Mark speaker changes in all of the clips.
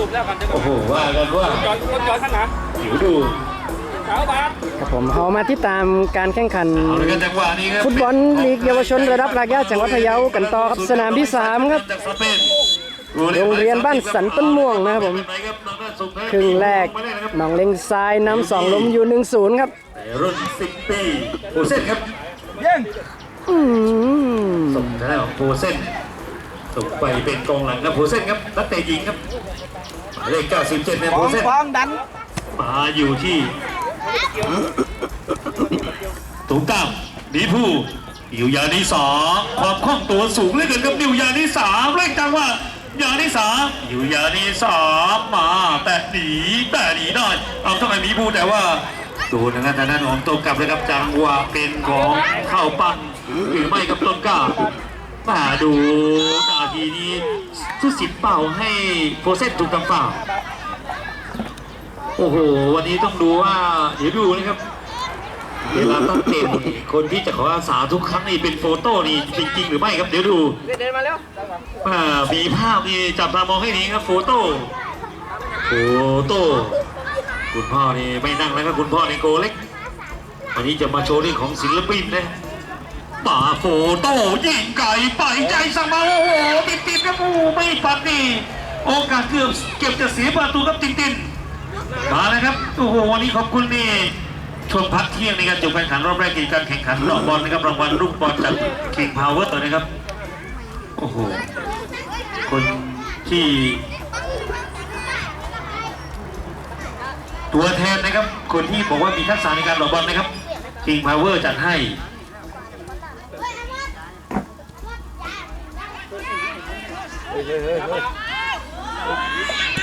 Speaker 1: รูปแล้วกันจะ
Speaker 2: โอ้โหว่ากันว่า
Speaker 1: จอดรถจอดขนาด
Speaker 2: เดี๋ยวดู
Speaker 1: สาวบาท
Speaker 3: ครับผมเขามาติดตามการแข่งขัน
Speaker 2: เอาเลยกันจังหวะนี้ครับ
Speaker 3: ฟุตบอลลีกเยาวชนระดับรากหญ้าจังหวัดพะเยากันต่อครับสนามที่สามครับ
Speaker 2: จากสเปน
Speaker 3: โรงเรียนบ้านสันต้นม่วงนะครับผม ครึ่งแรกหนองเลงซ้ายนำสองล้มอยู่หนึ่งศูนย์ครับ
Speaker 2: ในรุ่น10ปีโปรเซนครับ
Speaker 3: อืม
Speaker 2: ส่งทางด้านของโปรเซนส่งไปเป็นกองหลังครับโปรเซนครับนักเตะหญิงครับ หมายเลข97เนี่ยโปรเซน
Speaker 1: ฟองดัน
Speaker 2: มาอยู่ที่ตุงตั้มดีผู้อยู่ยาที่สองความคล่องตัวสูงเหลือเกินครับอยู่ยาที่สามเร่งจังว่ายาที่สามอยู่ยาที่สามมาแต่หนีแต่หนีได้เอาทำไมมีผู้แต่ว่าดูนะครับทางด้านของตัวกลับเลยครับจังหวะเป็นของเข้าปั้นหรือไม่กับต้นกล้ามาดู นาทีนี้ทุสิทธิ์เป่าให้โฟเซนถูกทำฝ่าวโอ้โห วันนี้ต้องดูว่า เดี๋ยวดูนะครับ เวลาต้องเต็มคนที่จะขออาสาทุกครั้งนี่เป็นโฟโต้นี่จริงๆหรือไม่ครับ เดี๋ยวดู
Speaker 1: เดินมาแล้ว
Speaker 2: อ่ามีภาพนี่จับตามองให้ดีครับโฟโต้โฟโต้คุณพ่อนี่ไม่นั่งแล้วครับคุณพ่อในโกเล็ก วันนี้จะมาโชว์เรื่องของศิลปินนะ ป่าโฟโต้ยิงไก่ไปใจสั่งมาโอ้โหติดติดครับโอ้ไม่ปัดนี่โอกาสเกือบเก็บจะเสียประตูครับตินตินมาเลยครับโอ้โหวันนี้ขอบคุณนี่ช่วงพักเที่ยงในการจบการแข่งขันรอบแรกกิจการแข่งขันรอบบอลนะครับรางวัลลูกบอลจาก King Power ตัวนะครับโอ้โหคนที่ ตัวแทนนะครับ คนที่บอกว่ามีทักษะในการหลบบอลนะครับ King Power จัดให้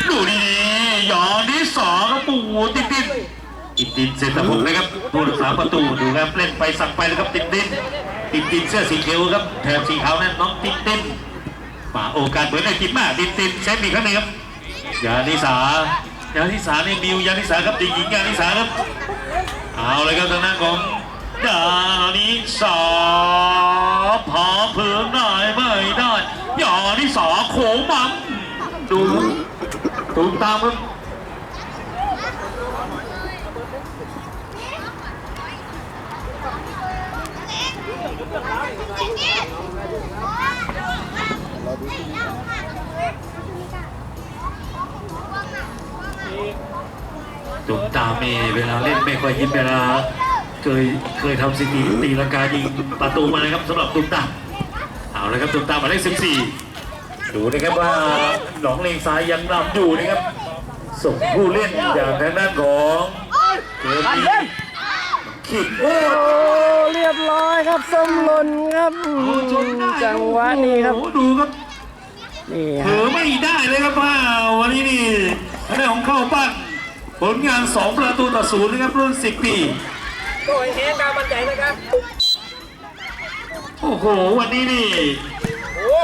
Speaker 2: ดูดีหยอนที่สองครับปูติดติดติดติดเซนตะพุกนะครับผู้รักษาประตูดูครับเล่นไปสั่งไปแล้วครับติดติดติดติดเสื้อสีเขียวครับแถบสีขาวนั่นน้องติดติดมาโอกาสเหมือนไอ้จิมมากติดติดเซฟอีกครั้งหนึงครับยานิสายานิสาเนี่ยมิวยานิสาครับติดหญิงยานิสาครับเอาเลยครับทางด้านของยานิสาพาเพิ่มได้ไม่ได้ ยานิสาโขงมัมดูตูมตามครับตูมตาเอเวลาเล่นไม่ค่อยยิ้มเวลาเคยเคยทำสถิติตีลังกายิงประตูมานะครับสำหรับตูมตา ลยครับตูมตามหมายเลข14ดูนะครับว่าหนองเลงซ้ายยังนำอยู่นะครับ ส่งผู้เล่นอย่างทางด้านของเกมนี้ขิดโอ้
Speaker 3: โอ้เรียบร้อยครับส้มหล่นครับอืมจังหวะนี้ครับ
Speaker 2: โอ้โหดูครับ
Speaker 3: นี่
Speaker 2: เผล
Speaker 3: ฮะ
Speaker 2: อไม่ได้เลยครับว่าวันนี้นี่ทางด้านของเข้าปั้นผลงาน 2 ประตูต่อศูนย์นะครับรุ่น 10 ปี
Speaker 1: โอ้ยเฮดาวมันใหญ่นะครับ
Speaker 2: โอ้โหวันนี้นี่
Speaker 1: โอ้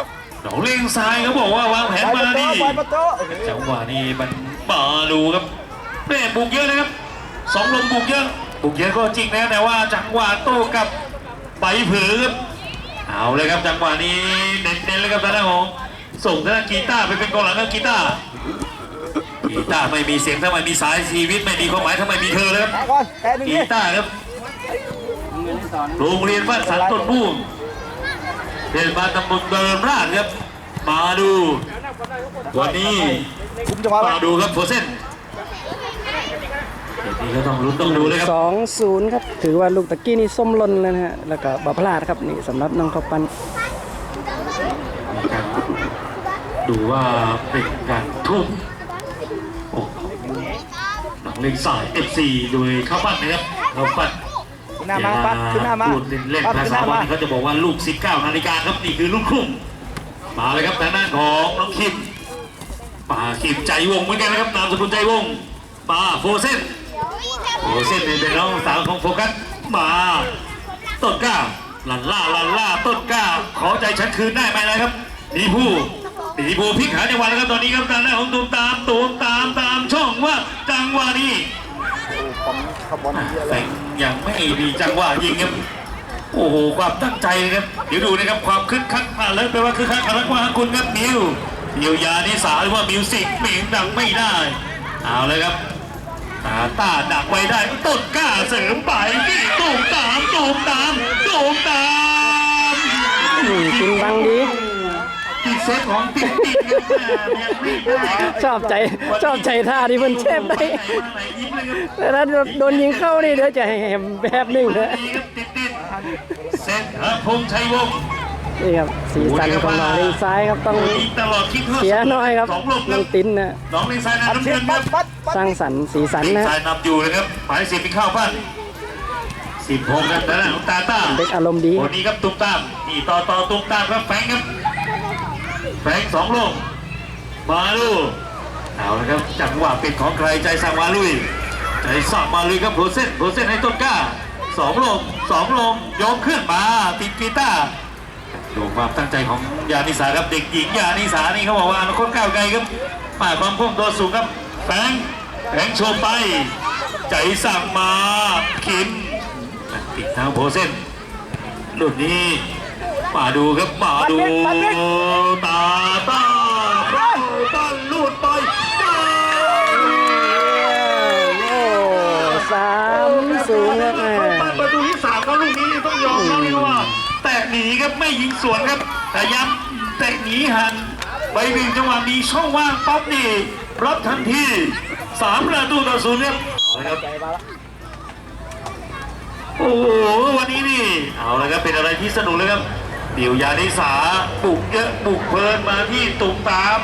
Speaker 2: หนองเลี้ยงซ้ายเขาบอกว่าวางแผนมาดี
Speaker 1: ปล่อยประตู
Speaker 2: จังหวะนี้มันมาดูครับแม่บุกเยอะนะครับสองลมบุกเยอะบุกเยอะก็จริงนะแต่ว่าจังหวะโต้กลับไปเผือครับเอาเลยครับจังหวะนี้เน้นๆเลยครับทางด้านของส่งทางด้านกีตาร์ไปเป็นกองหลังครับกีตาร์กีตาร์ไม่มีเสียงถ้าไม่มีสายชีวิตไม่มีความหมายถ้าไม่มีเธอเลยครับ
Speaker 1: ก่อนแต่หนึ่ง
Speaker 2: กี
Speaker 1: นี่
Speaker 2: ตาร์ครับโรงเรียนบ้านสันต้นม่วง เทศบาลตำบลเดิมราชครับ มาดูวันนี้
Speaker 1: คุมจังหวะ
Speaker 2: มาดูครับโฟเซนเดี๋ยวนี้ก็ต้องลุ้นต้องดูเลยครับ
Speaker 3: สองศูนย์ครับ ถือว่าลูกตะกี้นี่ส้มหล่นแล้วนะฮะ แล้วก็บาพลาดครับนี่สำหรับน้องข้าวปั้น
Speaker 2: ดูว่าเป็นการทุ่มโอ้หนังเล่นสาย FC โดยข้าวปั้นนะครับข้าวปั้น
Speaker 1: ขึ้น หน้ามาปั๊บขึ้นหน้ามา
Speaker 2: พูดเล่นๆ
Speaker 1: ปั๊บ
Speaker 2: ภา
Speaker 1: ขึ้นห
Speaker 2: ษา
Speaker 1: น้า
Speaker 2: วั
Speaker 1: มาน
Speaker 2: นี้เขาจะบอกว่าลูก 19 นาฬิกาครับนี่คือลูกครุ่มมาเลยครับทางด้านของน้องคิมป่าคิมใจวงเหมือนกันนะครับนามสกุลใจวงป่าโฟเซนโฟเซนเนี่ยเป็นน้องสาวของโฟกัสมาต้นกล้าลันล่าลันล่าต้นกล้า ขอใจฉันคืนได้ไหมนะครับดีผู้ดีผู้พลิกหาจังหวะแล้วครับตอนนี้ครับทางด้านของตูมตามตูมตามตามช่องว่าจังหวะนี้
Speaker 1: ขบวนเยอะเล
Speaker 2: แต่
Speaker 1: ย
Speaker 2: ยังไม่มีจังหวะยิงครับโอ้โหความตั้งใจนะครับเดี๋ยวดูนะครับความคึกคักผ่านเลยแปลว่าคึกคักอะไรกว่าคุณครับมิวเยียวยานิสาหรือว่ามิวสิกเมียงดังไม่ได้ เอาเลยครับตาตาดักไว้ได้ต้นกล้าเสริมไปที่ตูมตามตูมตามตูมตาม
Speaker 3: อืมกินบังดี
Speaker 2: ติด เซฟของติ๊กติ๊กครับยังไม่ได้ครับ
Speaker 3: ชอบใจชอบใจท่าที่เพิ่นเชฟได้
Speaker 2: ไหนมาไหนยิ้มเลยครับ
Speaker 3: แต่ถ้าโดนยิงเข้านี่เดี๋ยวจะแหมแบบหนึงนะ
Speaker 2: ดีครับติดติดเซนเออพงษ์ชัยวงศ์
Speaker 3: นี่ครับสีสันของน้องเลงซ้ายครับต้อง
Speaker 2: ยิงตลอดคิดว่า
Speaker 3: เสียน้อยครับ
Speaker 2: สองลูกค
Speaker 3: น้
Speaker 2: รั
Speaker 3: อบงติ้นนะ
Speaker 2: น้องเลงซ้ายนะ
Speaker 1: อัด
Speaker 2: น้ำ
Speaker 1: เสีย
Speaker 2: เงิ
Speaker 1: ง
Speaker 2: นค
Speaker 1: ปั
Speaker 2: รั
Speaker 1: ด
Speaker 2: บ
Speaker 1: ปัดปัด
Speaker 3: สร้างสรรค์สีสัน
Speaker 2: เลง
Speaker 3: นะ
Speaker 2: ซ้ายนำอยู่นะครับหมายสิบไปเข้าบ้านสิบหกครับแต่ละของตาต้า
Speaker 3: เด็กอารมณ์ดี
Speaker 2: วันนี้ครับตุ้มตามนี่ต่อต่อตุ้มตามครับแฟงครับ แฟงสองลง มาลูเอาละครับจังหวะเป็นของใครใจสั่งมาลุย ใจสั่งมาลุยครับโพเซนโพเซนให้ต้นกล้าสองลงสองลงโยกขึ้นมาติดกีตาร์ดูความตั้งใจของยานิสาครับเด็กหญิงยานิสานี่เขาบอกว่าอนาคตก้าวไกลครับมาความพุ่งตัวสูงครับแฟงแฟงโชว์ไป ใจสั่งมาคิมติดทางโพเซนรุ่นนี้ มาดูครับมาดูตาตาเข้าตั้นลูดไปได้
Speaker 3: โอ้สามสูงครับแม่
Speaker 2: เข้าตั้นประตูที่สามแล้วลูกนี้ต้องยอมเขาเลยว่า แต่หนีครับไม่ยิงสวนครับแต่ย้ำแต่หนีหันไปหนึ่งจังหวะมีช่องว่างป๊อปนี่รับทันทีสามประตูต่อศูนย์ครับเอาละครับ
Speaker 1: ใจมาละ
Speaker 2: โอ้โหวันนี้นี่เอาละครับเป็นอะไรที่สนุกเลยครับเดี่ยวยานิสาบุกเยอะบุกเพลินมาที่ตุ่มตาม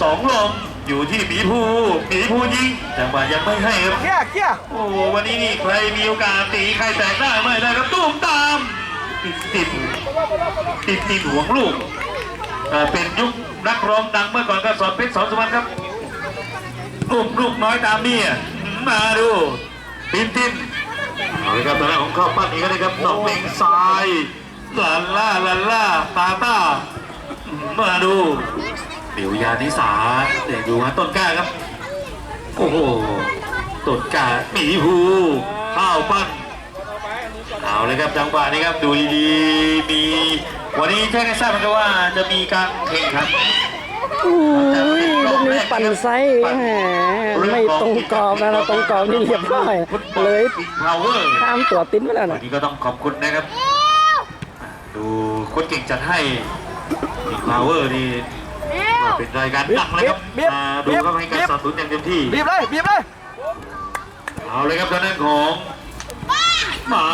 Speaker 2: สองลมอยู่ที่หมีภูหมีภูยิงแต่ว่ายังไม่ให้ครับ
Speaker 1: เกี้ยเกี้ย
Speaker 2: โอ้โหวันนี้นี่ใครมีโอกาสตีใครแตกได้ไม่ได้ครับตุ่มตาม ติดติดติดติดห่วงลูกเอ่อเป็นยุคนักร้องดังเมื่อก่อนก็สอนเพชรสอนสุวรรณครับอุ้มลูกน้อยตามนี่อะมาดูตินตินเอาเลยครับตอนแรกของข้าวปั้นนี้ก็ได้ครับดอกเล็งซ้าย ลาล่าลาล่าตาต้ามาดูเดี๋ยวยานิสาเดี๋ยวดูฮะต้นกล้าครับ โอ้โหต้นกล้าหมีภูข้าวปั้นเอาเลยครับจังหวะนี้ครับดูดีๆมีวันนี้แจ้งให้ทราบเหมือนกันว่าจะมีการแข่งขัน
Speaker 3: อุ้ยลูกนี้ปั่นไซส์แหมไม่ตรงกรอบนะเราตรงกรอบนี่เรียบร้อยเลย
Speaker 2: พาวเวอร์
Speaker 3: ข้ามตัวติ้นไปแล้ว
Speaker 2: วัน
Speaker 3: นะ
Speaker 2: นี้ก็ต้องขอบคุณนะครับ ดูโค้ชเก่งจัดให้บิ๊กพาวเวอร์นี่ก็เป็นรายการดังเลยครับมาดูครับให้การสนับสนุนอย่างเต็มที่
Speaker 1: บีบเลยบีบเลย
Speaker 2: เอาเลยครับทางด้านของมา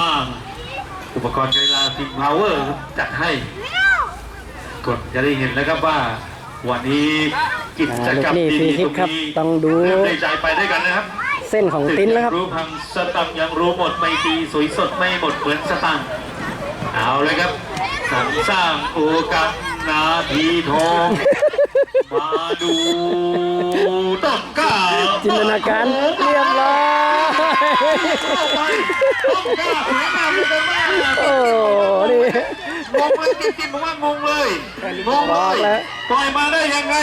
Speaker 2: อุปกรณ์กีฬาบิ๊กพาวเวอร์จัดให้กดจะได้เห็นแล้วครับว่าวันนี้กิจกรรมดีๆตรงนี้
Speaker 3: ต้องดู
Speaker 2: เริ่มได้ใจไปด้วยกันนะครับ
Speaker 3: เส้นของติ้นแล้วครับ
Speaker 2: รู้พังสตังค์ยังรู้หมดไม่ตีสวยสดไม่หมดเหมือนสตังค์เอาเลยครับ สรรสร้างโอกาสนาทีทองมาดูต้นกล้า
Speaker 3: จินตนาการเรียบร้อย
Speaker 2: เข้าไปต้นกล้าสวยงามเลยมาก
Speaker 3: โอ้นี่
Speaker 2: งงเลยจริงๆผมว่างงเลยงง
Speaker 3: บ
Speaker 2: เล
Speaker 3: อก
Speaker 2: ย
Speaker 3: แล้ว
Speaker 2: ปล่อยมาได้ยังไง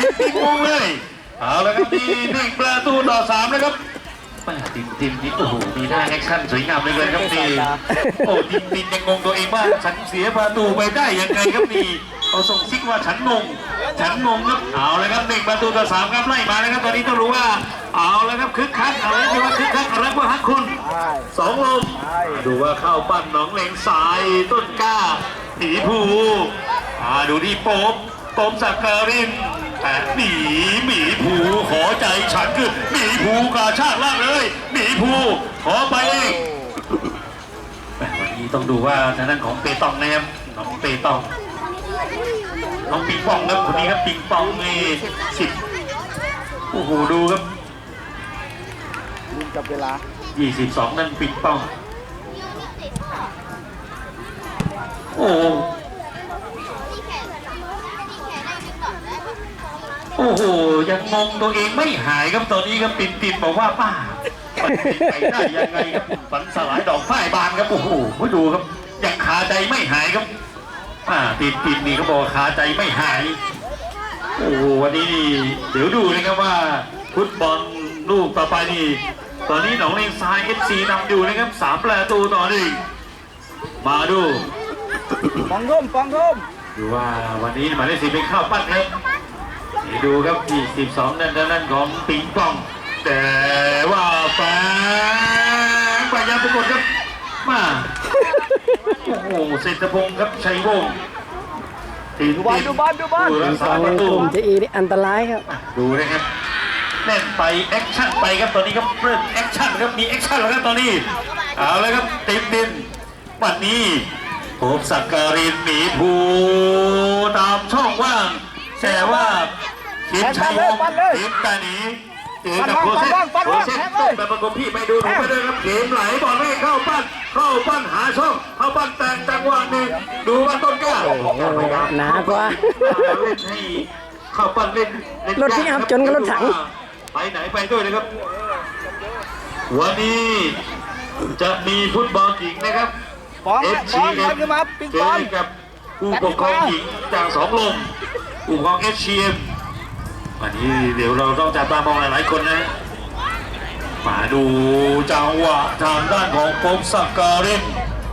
Speaker 2: จริงๆงงเลยเอาละครับนี่หนึ่งประตูต่อสามนะครับแม่ติมติมนี่โอ้โหมีท่าแอคชั่นสวยงามเหลยครับนี่โอ้ติมติมยังงงตัวเองว่าฉันเสียประตูไปได้ยังไงครับนี่เอาส่งซิกว่าฉันงงฉันงงครับเอาเลยครับหนึ่งประตูต่อสามครับไล่มาแล้วครับตอนนี้ต้องรู้ว่า เอาแล้วครับคึกคักเอาแล้วที่ว่าคึกคักเอาแล้วว่าฮักคุณ
Speaker 1: ใช่
Speaker 2: สองลมดูว่าเข้าปั้นหนองเหลงสายต้นกล้าหนีภูอ่าดูที่โป๊บโป๊บสักการิน แต่หนีหมีภูขอใจฉันคือหมีภูกาชาติล่างเลยหมีภูขอไปเองแหม่วันนี้ต้องดูว่าทางด้านของเปตองนะครับน้องเปตองน้องปิงปองครับคนนี้ครับปิงปองนี่สิบโอ้โหดูครับ
Speaker 1: ลืมจับเวลา
Speaker 2: 22 นั่นปิงปอง โอ้ โหโอ้โห ยังงงตัวเองไม่หายครับตอนนี้ครับปินปินบอกว่าป้ามันเป็นไปได้ยังไงครับฝันสลายดอกฝ้ายบานครับโอ้โหดูครับ ยังคาใจไม่หายครับอ่าปินปินนี่เขาบอกว่าคาใจไม่หาย โอ้โหวันนี้นี่เดี๋ยวดูนะครับว่าฟุตบอลลูกต่อไปนี่ตอนนี้หนองเลงทรายเอฟซีนำอยู่นะครับสามประตูต่อหนึ่งมาดู
Speaker 1: ฟังร่มฟังร่ม
Speaker 2: ดูว่าวันนี้หมายเลขสี่เป็นข้าวปั้นครับ ดูครับที่12 นั่นนั่นของปิงปอง แต่ว่าแฝงพยายามปรากฏครับ มาโอ้โหเศรษฐพงศ์ครับชัยวงศ์ทีม
Speaker 1: ดูบอลดูบอลดูบอล
Speaker 2: ผู้รัก
Speaker 3: ส
Speaker 2: ษา
Speaker 3: อง
Speaker 2: ประ
Speaker 3: ก
Speaker 2: ตู
Speaker 3: ลุ่มจะอีนี่อันตรายครับ
Speaker 2: ดูนะครับเล่นไปแอคชั่นไปครับตอนนี้ครับเริ่มแอคชั่นครับมีแอคชั่นแล้วครับตอนนี้เอาเลยครับติดดินวันนี้ผมสักการินหมีภูตามช่องว่างแต่ว่า ทีมชัยวงศ์ทีมตาหนีเจอกับโคเซตโคเซตต้องแบบประกบพี่ไปดูดูไปเลยครับเกมไหลบอลไม่เข้าปั้นเข้าปั้นหาช่องเข้าปั้นแต่งจังหวะหนึ่งดูว่าต้นกล้า
Speaker 3: หนากว่า
Speaker 2: เล่นให้เข้าปั้นเล่นเล่น
Speaker 3: รถ pick up จนกับรถถัง
Speaker 2: ไปไหนไปด้วยนะครับ วันนี้จะมีฟุตบอลหญิงนะครับ
Speaker 1: บอล
Speaker 2: เอฟ
Speaker 1: บ
Speaker 2: ซี
Speaker 1: อล
Speaker 2: เอ็
Speaker 1: บอลขึ้นมาปิง
Speaker 2: เจ
Speaker 1: ปอ
Speaker 2: องกับผู้ปกครองหญิงจากสองลมผู้ปกครองเอชซีเอ็ม วันนี้เดี๋ยวเราต้องจับตามองหลายๆคนนะ มาดูจังหวะทางด้านของโปมสักการิน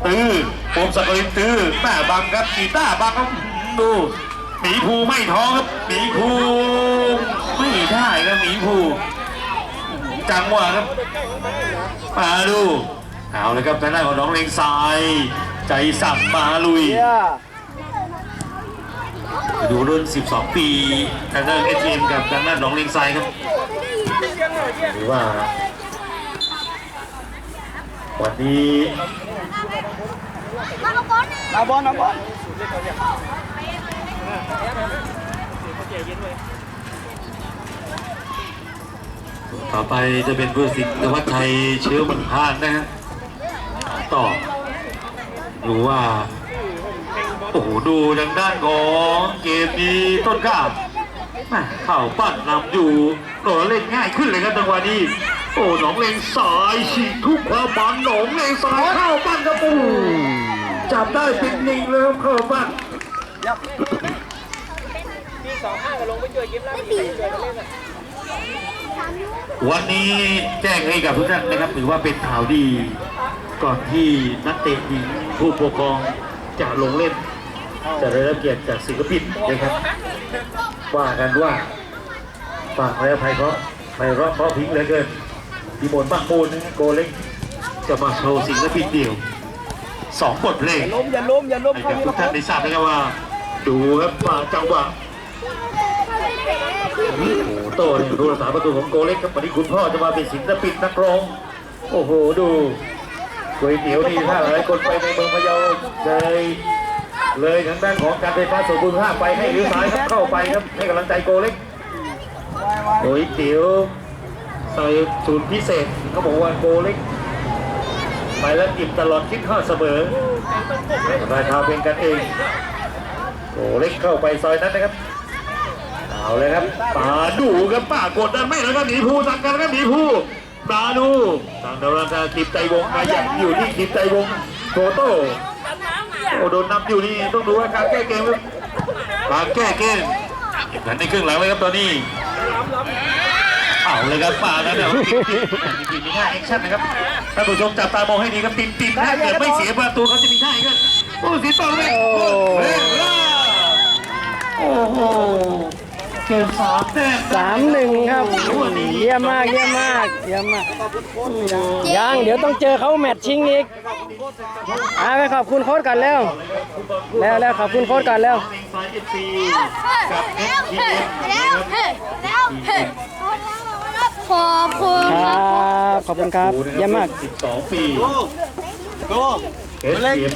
Speaker 2: ตื้อโปมสักการินตื้อแม่บังครับกีต้าร์บังครับดูหมีภูไม่ท้องครับหมีภูไม่ได้ครับหมีภูจังหวะครับ มาดู เอาเลยครับทางด้านของน้องเลงทราย ใจสั่งมาลุย ดูรุ่น 12 ปีทางด้านเอทีเอ็มกับทางด้านน้องเลงทรายครับหรือว่า วันนี้
Speaker 1: เอาบอลเอาบอล
Speaker 2: ต่อไปจะเป็นผู้สิทธิ์วัฒน์ไทยเชื้อมันพานนะฮะต่อดูว่า โอ้โหดูทางด้านของเกมนี้ต้นกล้าเข้าปั้นนำอยู่โดนเล่นง่ายขึ้นเลยครับจังหวะนี้ โอ้หนองเลงสายฉีกทุกความมันหนองเลงสายเข้าปั้นครับโอ้โหจับได้เป็นนิ่งเลยครับเข้าปั้นวันนี้แจ้งให้กับทุกท่านนะครับถือว่าเป็นข่าวดี ก่อนที่นักเตะหญิงผู้ปกครองจะลงเล่น จะได้รับเกียรติจากศิลปินนะครับ ว่ากันว่าฝากไว้อภัยเพราะไพเราะเพราะพริ้งเหลือเกินดีมนต์บ้างปูนนะโกเล็กจะมาโชว์ศิลปินเดี่ยวสองบทเพลง
Speaker 1: ล้มอย่าล้มอย่าล้ม
Speaker 2: ให้
Speaker 1: เข้า
Speaker 2: กับ
Speaker 1: นี่
Speaker 2: ทุ
Speaker 1: ละ
Speaker 2: ก
Speaker 1: ค
Speaker 2: ท่า
Speaker 1: รั
Speaker 2: น
Speaker 1: บ
Speaker 2: ได้ทราบนะครับว่า ดูครับว่าจังหวะโอ้โหโต้เนี่ยรู้รักษาประตูของโกเล็กครับวันนี้คุณพ่อจะมาเป็นศิลปินนักร้อง โอ้โหดูก๋วยเตี๋ยวนี่ถ้าหลายคนไปในเมืองพะเยาเลย เลยทางด้านของการไฟฟ้าส่วนภูมิภาคไปให้เลี้ยวซ้ายครับเข้าไปครับให้กำลังใจโกเล็กก๋วยเตี๋ยวใส่สูตรพิเศษเขาบอกว่าโกเล็กไปแล้วอิ่มตลอดคิดทอดเสมอราคาเป็นกันเองโอ้เล็กเข้าไปซอยนั้นนะครับเอาเลยครับปาดูครับป้ากดดันไม่แล้วก็หนีภูสั่งกันก็หนีภูปาดูสั่งดาราชาคิดใจวงมาอย่างอยู่ที่คิดใจวงโตโต้ โอ้โดนนับอยู่นี่ต้องดูว่าการแก้เกมครับการแก้เกมเก็บกันในครึ่งหลังเลยครับตอนนี้เอาเลยครับป่าแล้วเดี๋ยวติดติดมีท่าแอคชั่นนะครับท่านผู้ชมจับตามองให้ดีครับติดติดถ้าเกิดไม่เสียประตูเขาจะมีท่าอีกครับโอ้สีเปาเลย เก็บสามแต้ม
Speaker 3: สามหนึ่งครับ
Speaker 2: วันนี้
Speaker 3: เยี่ยมมากเยี่ยมมากเยี่ยมมากยังเดี๋ยวต้องเจอเขาแมตช์ชิงอีกอ่าไปขอบคุณโค้ชก่อนเร็วแล้วแล้วขอบคุณโค้ชก่อนเร็ว
Speaker 2: ไฟเอฟซีกับเอฟทีเอ็มนะครับ
Speaker 4: ขอบคุณ
Speaker 3: ค
Speaker 4: ค
Speaker 3: รั
Speaker 4: รับ
Speaker 3: บขอบคุณครับเยี่ยมมาก
Speaker 2: 12ปี
Speaker 1: โก้
Speaker 2: เอฟทีเอ็ม